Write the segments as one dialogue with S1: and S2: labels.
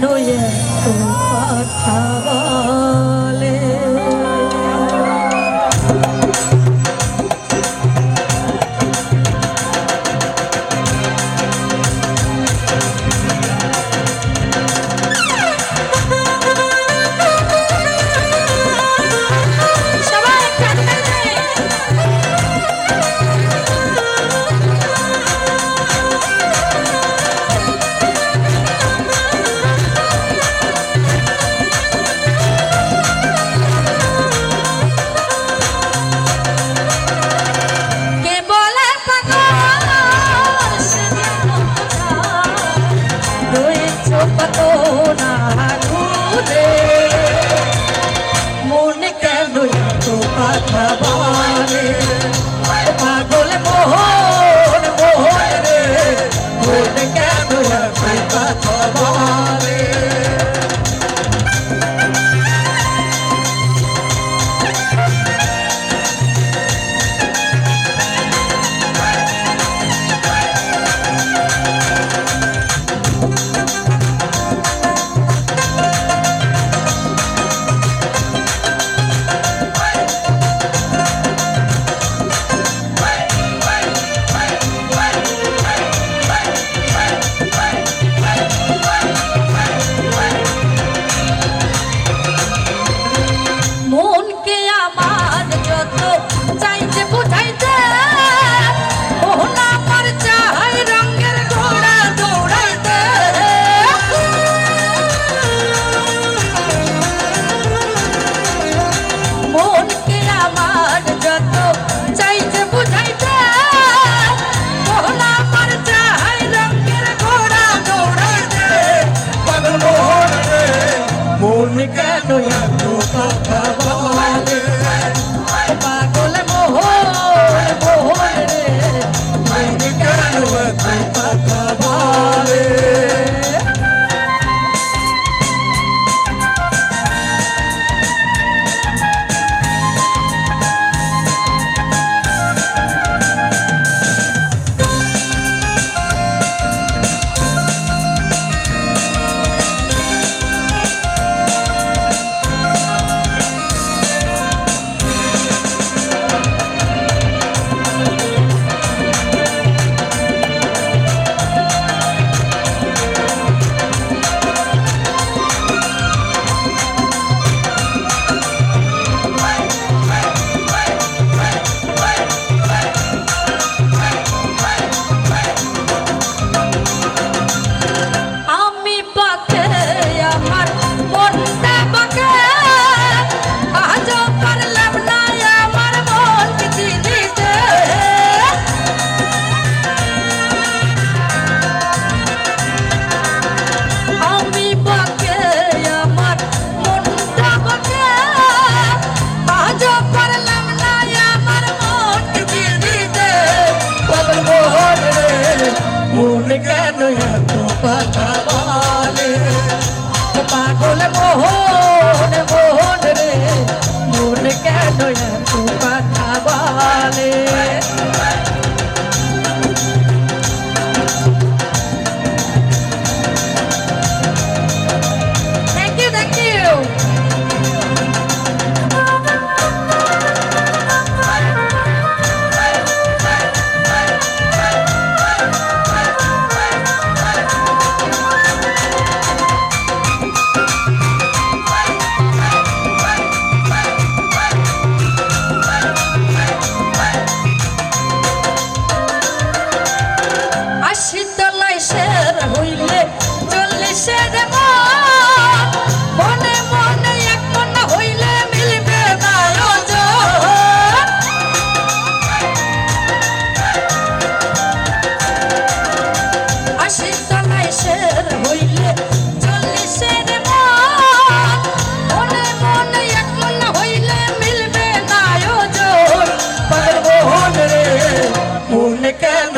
S1: no yeah, শোধ পাতো না এত কথা পাগল মোহন মোহন রে মোর কেন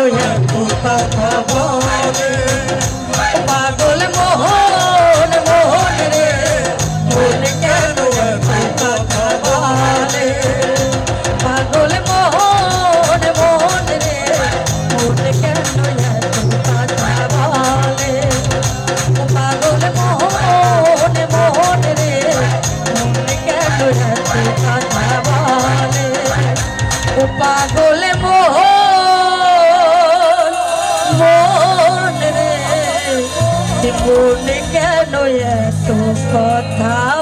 S1: Yeah. রে কেন এত কথা?